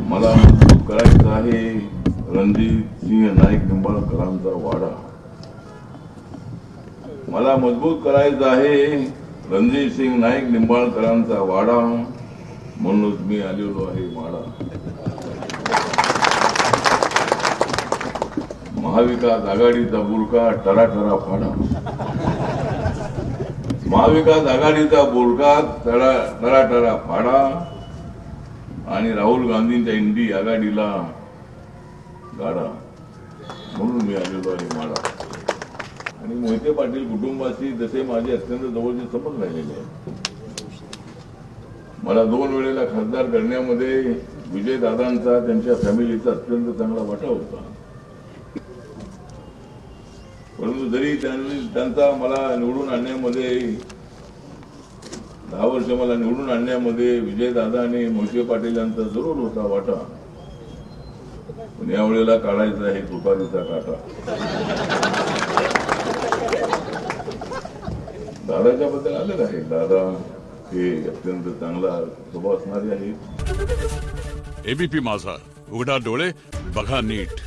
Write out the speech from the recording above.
मला करायचं आहे. रणजित सिंह नाईक निंबाळकरांचा वाडा. मला मजबूत करायचं आहे. रणजित सिंग नाईक निंबाळकरांचा वाडा. म्हणूनच मी आलेलो आहे माडा महाविकास आघाडीचा बुरका टराटरा फाडा. महाविकास आघाडीचा बुरका टराटरा फाडा. आणि राहुल गांधींच्या इंडी आघाडीला गाडा. म्हणून मी आलेलो आहे माडा. आणि मोहिते पाटील कुटुंबाशी जसे माझे अत्यंत जवळचे संबंध राहिलेले आहेत. मला दोन वेळेला खासदार करण्यामध्ये विजयदादांचा त्यांच्या फॅमिलीचा अत्यंत चांगला वाटा होता. परंतु जरी त्यांनी त्यांचा मला निवडून आणण्यामध्ये दहा वर्ष मला निवडून आणण्यामध्ये विजयदादा आणि मोहिते पाटील यांचा जरूर होता वाटा. पण यावेळेला काढायचा आहे तुपारीचा काटा. दादाच्या बद्दल आलेलं आहे दादा हे अत्यंत चांगला स्वभाव असणारे आहेत. एबीपी माझा. उघडा डोळे बघा नीट.